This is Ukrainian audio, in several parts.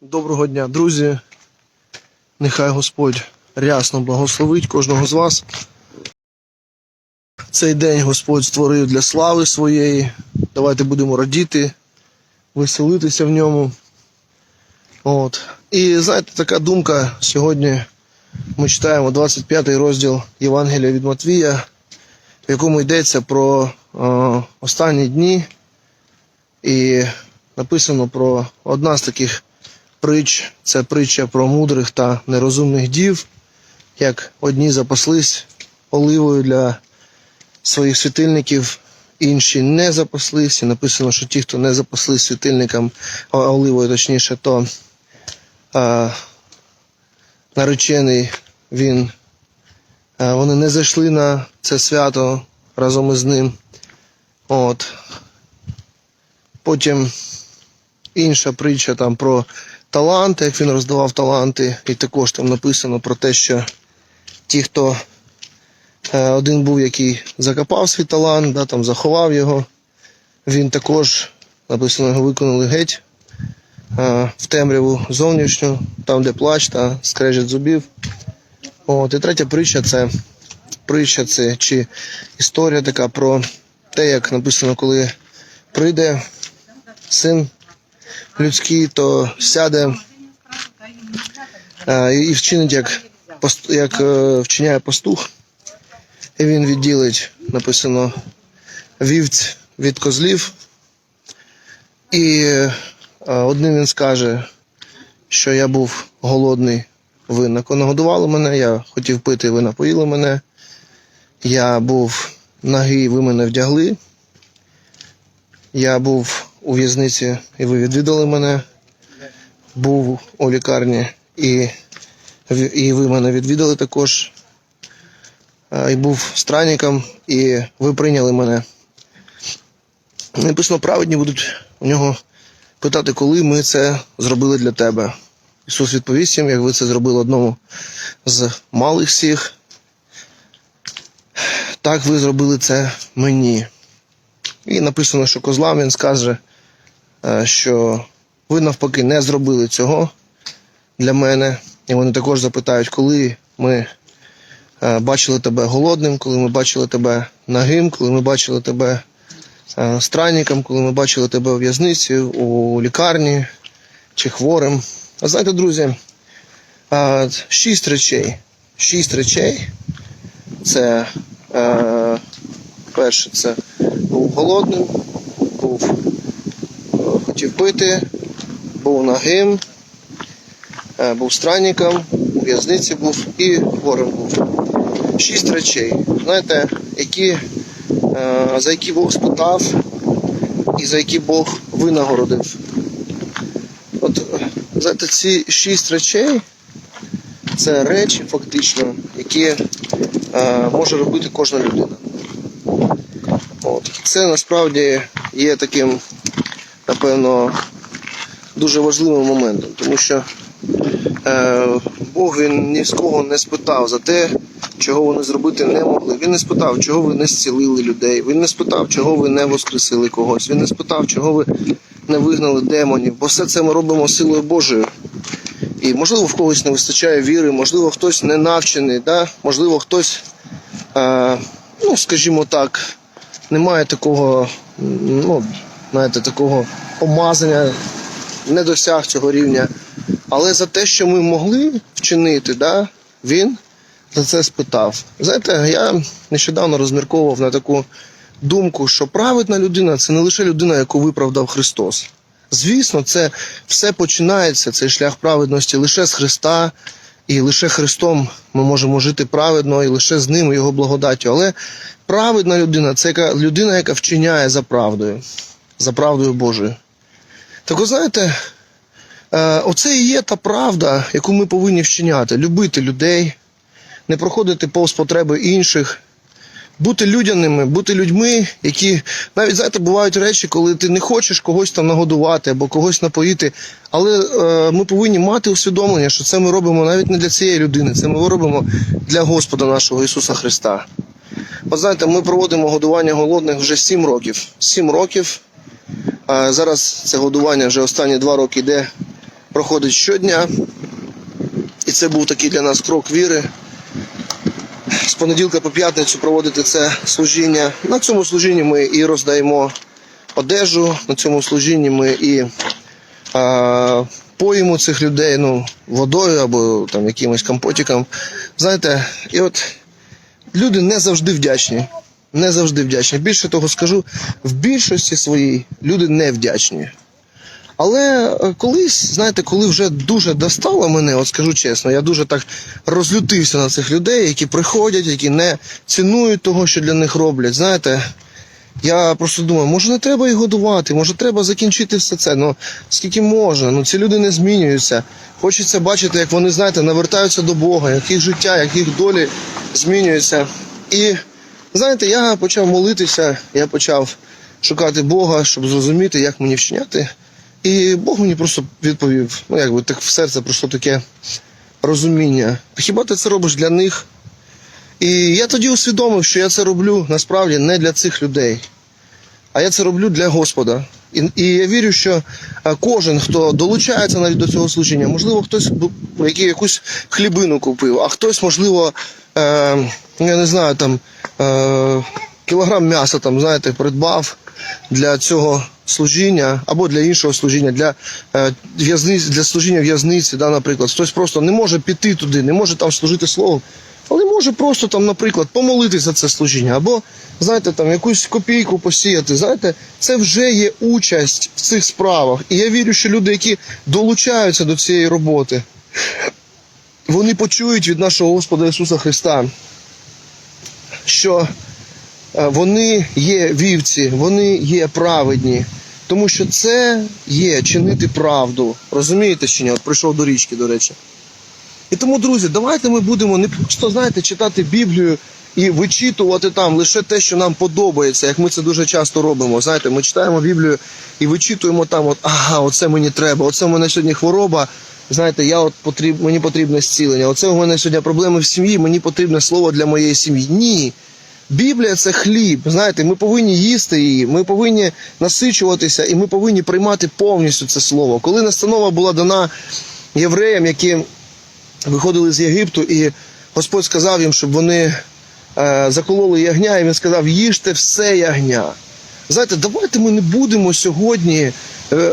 Доброго дня, друзі. Нехай Господь рясно благословить кожного з вас. Цей день Господь створив для слави своєї. Давайте будемо радіти, веселитися в ньому. От. І знаєте, така думка сьогодні ми читаємо 25 розділ Євангелія від Матвія, в якому йдеться про е, останні дні. І написано про одна з таких притч це притча про мудрих та нерозумних дів, як одні запаслись оливою для своїх світильників, інші не запаслись. І написано, що ті, хто не запаслись світильником, оливою, точніше, то а, наречений він. а, Вони не зайшли на це свято разом із ним. От. Потім інша притча там про таланти, як він роздавав таланти, і також там написано про те, що ті, хто е, один був, який закопав свій талант, да, там заховав його, він також написано, його виконали геть е, в темряву зовнішню, там, де плач та скрежет зубів. От, і третя притча це притча, це чи історія така про те, як написано, коли прийде син людський, то сяде е, і вчинить, як, як е, вчиняє пастух, і він відділить, написано, вівць від козлів. І е, одним він скаже, що я був голодний, ви нагодували мене, я хотів пити, ви напоїли мене. Я був нагий, ви мене вдягли. Я був у в'язниці, і ви відвідали мене. Був у лікарні, і, і ви мене відвідали також. І був странником, і ви прийняли мене. Написано, праведні будуть у нього питати, коли ми це зробили для тебе. Ісус відповість їм, як ви це зробили одному з малих всіх, так ви зробили це мені. І написано, що козлам він скаже, е, що ви навпаки не зробили цього для мене. І вони також запитають, коли ми е, бачили тебе голодним, коли ми бачили тебе нагим, коли ми бачили тебе е, странником, коли ми бачили тебе у в'язниці, у лікарні чи хворим. А знаєте, друзі, е, шість речей. Шість речей. Це е, перше, це був голодним, був е, хотів пити, був нагим, е, був странником, у в'язниці був і хворим був. Шість речей, знаєте, які, е, за які Бог спитав і за які Бог винагородив. От, знаєте, ці шість речей це речі, фактично, які е, може робити кожна людина. От. Це насправді є таким, напевно, дуже важливим моментом, тому що е, Бог він ні з кого не спитав за те, чого вони зробити не могли. Він не спитав, чого ви не зцілили людей. Він не спитав, чого ви не воскресили когось. Він не спитав, чого ви не вигнали демонів. Бо все це ми робимо силою Божою. І можливо в когось не вистачає віри, можливо, хтось не навчений, да? можливо, хтось, е, ну, скажімо так, немає такого, ну, знаєте, такого помазання, не досяг цього рівня. Але за те, що ми могли вчинити, да, він за це спитав. Знаєте, я нещодавно розмірковував на таку думку, що праведна людина це не лише людина, яку виправдав Христос. Звісно, це все починається, цей шлях праведності лише з Христа, і лише Христом ми можемо жити праведно, і лише з ним і його благодаттю. Але праведна людина це людина, яка вчиняє за правдою, за правдою Божою. Так ви знаєте, е, оце і є та правда, яку ми повинні вчиняти: любити людей, не проходити повз потреби інших, бути людяними, бути людьми, які навіть знаєте, бувають речі, коли ти не хочеш когось там нагодувати або когось напоїти. Але е, ми повинні мати усвідомлення, що це ми робимо навіть не для цієї людини, це ми робимо для Господа нашого Ісуса Христа. От знаєте, ми проводимо годування голодних вже 7 років. 7 років. Зараз це годування вже останні 2 роки йде проходить щодня. І це був такий для нас крок віри. З понеділка по п'ятницю проводити це служіння. На цьому служінні ми і роздаємо одежу, на цьому служінні ми і а, поїмо цих людей ну, водою або там якимось компотиком. Знаєте, і от люди не завжди вдячні. Не завжди вдячні. Більше того скажу, в більшості своїй люди не вдячні. Але е, колись, знаєте, коли вже дуже достало мене, от скажу чесно, я дуже так розлютився на цих людей, які приходять, які не цінують того, що для них роблять. Знаєте, я просто думаю, може не треба їх годувати, може треба закінчити все це. Ну скільки можна? Ну ці люди не змінюються. Хочеться бачити, як вони, знаєте, навертаються до Бога, як їх життя, як їх долі змінюються. І знаєте, я почав молитися, я почав шукати Бога, щоб зрозуміти, як мені вчиняти. І Бог мені просто відповів: ну якби так в серце прийшло таке розуміння. Хіба ти це робиш для них? І я тоді усвідомив, що я це роблю насправді не для цих людей, а я це роблю для Господа. І, і я вірю, що кожен, хто долучається навіть до цього служіння, можливо, хтось який якусь хлібину купив, а хтось, можливо, е, я не знаю, там е, кілограм м'яса, там, знаєте, придбав для цього служіння або для іншого служіння, для е, в'язниць, для служіння в'язниці, да, наприклад. Хтось просто не може піти туди, не може там служити словом. Але може просто там, наприклад, помолитися за це служіння, або, знаєте, там якусь копійку посіяти. Знаєте, це вже є участь в цих справах. І я вірю, що люди, які долучаються до цієї роботи, вони почують від нашого Господа Ісуса Христа, що е, вони є вівці, вони є праведні. Тому що це є чинити правду. Розумієте чи ні? От прийшов до річки, до речі. І тому, друзі, давайте ми будемо не просто знаєте, читати Біблію і вичитувати там лише те, що нам подобається, як ми це дуже часто робимо. Знаєте, ми читаємо Біблію і вичитуємо там, от ага, оце мені треба, оце в мене сьогодні хвороба. Знаєте, я от потріб, мені потрібне зцілення. Оце у мене сьогодні проблеми в сім'ї, мені потрібне слово для моєї сім'ї. Ні. Біблія це хліб. Знаєте, ми повинні їсти її, ми повинні насичуватися і ми повинні приймати повністю це слово. Коли настанова була дана євреям, які виходили з Єгипту, і Господь сказав їм, щоб вони е, закололи ягня, і він сказав: їжте все ягня. Знаєте, давайте ми не будемо сьогодні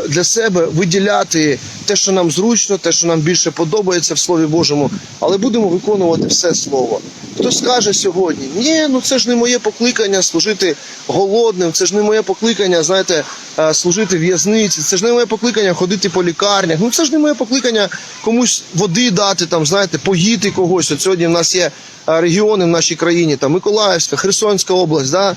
для себе виділяти те, що нам зручно, те, що нам більше подобається в Слові Божому, але будемо виконувати все слово. Хтось скаже сьогодні: ні, ну це ж не моє покликання служити голодним, це ж не моє покликання, знаєте, е, служити в'язниці, це ж не моє покликання ходити по лікарнях. Ну це ж не моє покликання комусь води дати, там, знаєте, поїти когось. От сьогодні в нас є е, регіони в нашій країні, там Миколаївська, Херсонська область, да?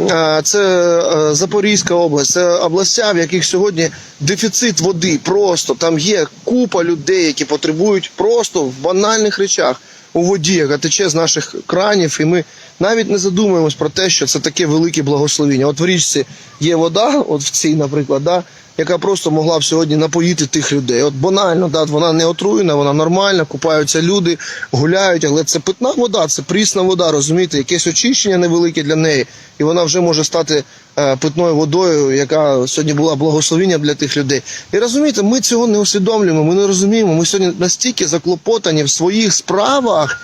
Е, це Запорізька область, це областя, в яких сьогодні дефіцит води. Просто там є купа людей, які потребують просто в банальних речах у воді, яка тече з наших кранів, і ми навіть не задумуємось про те, що це таке велике благословіння. От в річці є вода, от в цій, наприклад, да, яка просто могла б сьогодні напоїти тих людей. От банально, да, вона не отруєна, вона нормальна, купаються люди, гуляють, але це питна вода, це прісна вода, розумієте, якесь очищення невелике для неї, і вона вже може стати е, питною водою, яка сьогодні була благословінням для тих людей. І розумієте, ми цього не усвідомлюємо, ми не розуміємо. Ми сьогодні настільки заклопотані в своїх справах,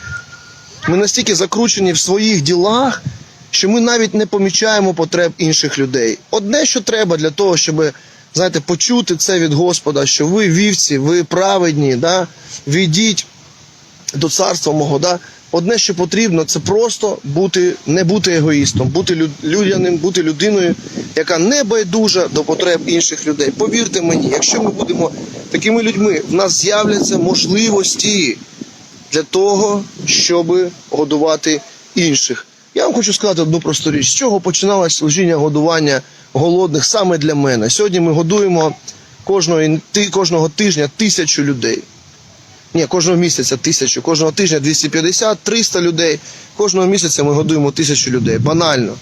ми настільки закручені в своїх ділах, що ми навіть не помічаємо потреб інших людей. Одне, що треба для того, щоб знаєте, почути це від Господа, що ви вівці, ви праведні, да? війдіть до царства мого. Да? Одне, що потрібно, це просто бути, не бути егоїстом, бути лю- людяним, бути людиною, яка не байдужа до потреб інших людей. Повірте мені, якщо ми будемо такими людьми, в нас з'являться можливості для того, щоб годувати інших. Я вам хочу сказати одну просту річ, з чого починалось служіння годування голодних саме для мене. Сьогодні ми годуємо кожного, кожного тижня тисячу людей. Ні, кожного місяця тисячу, кожного тижня 250, 300 людей. Кожного місяця ми годуємо тисячу людей. Банально.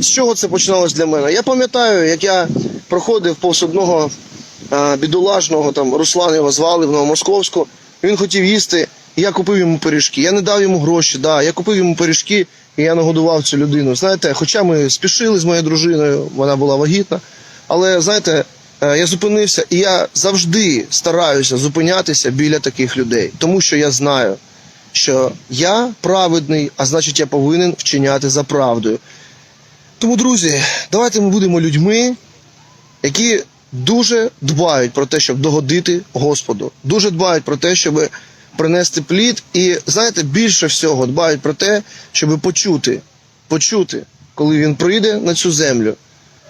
З чого це починалось для мене? Я пам'ятаю, як я проходив повз одного бідолажного, там Руслан його звали в Новомосковську. Він хотів їсти, я купив йому пиріжки. Я не дав йому гроші, да, я купив йому пиріжки, і я нагодував цю людину. Знаєте, хоча ми спішили з моєю дружиною, вона була вагітна. Але знаєте, е, я зупинився, і я завжди стараюся зупинятися біля таких людей, тому що я знаю, що я праведний, а значить, я повинен вчиняти за правдою. Тому, друзі, давайте ми будемо людьми, які дуже дбають про те, щоб догодити Господу, дуже дбають про те, щоб принести плід, і знаєте, більше всього дбають про те, щоб почути, почути, коли він прийде на цю землю.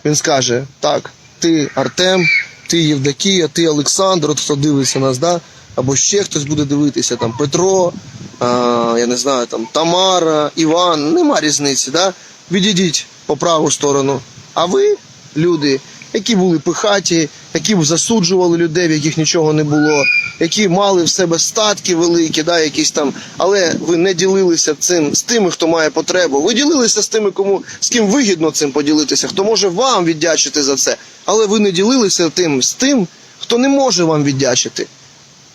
Він скаже: так, ти Артем, ти Євдокія, ти Олександр, от хто дивиться нас, да? або ще хтось буде дивитися, там Петро, а, я не знаю, там Тамара, Іван, нема різниці, да? відійдіть по праву сторону. А ви, люди, які були пихаті, які б засуджували людей, в яких нічого не було, які мали в себе статки великі, да, якісь там, але ви не ділилися цим з тими, хто має потребу. Ви ділилися з тими, кому з ким вигідно цим поділитися, хто може вам віддячити за це, але ви не ділилися тим з тим, хто не може вам віддячити.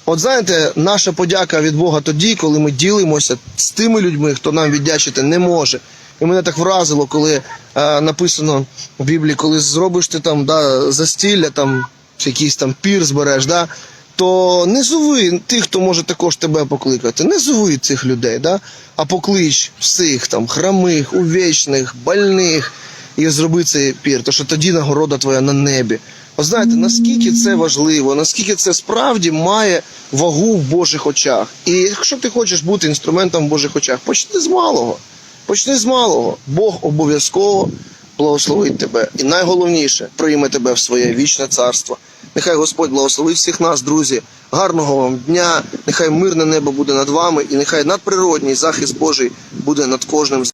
От знаєте, наша подяка від Бога тоді, коли ми ділимося з тими людьми, хто нам віддячити не може. І мене так вразило, коли е, написано в Біблії, коли зробиш ти там да, застілля, там якийсь там пір збереш, да, то не зови тих, хто може також тебе покликати. Не зови цих людей, да, а поклич всіх там храмих, увічних, больних і зроби цей пір. То що тоді нагорода твоя на небі. От знаєте, наскільки це важливо, наскільки це справді має вагу в Божих очах. І якщо ти хочеш бути інструментом в Божих очах, почни з малого. Почни з малого. Бог обов'язково благословить тебе. І найголовніше прийме тебе в своє вічне царство. Нехай Господь благословить всіх нас, друзі. Гарного вам дня. Нехай мирне небо буде над вами, і нехай надприродній захист Божий буде над кожним. з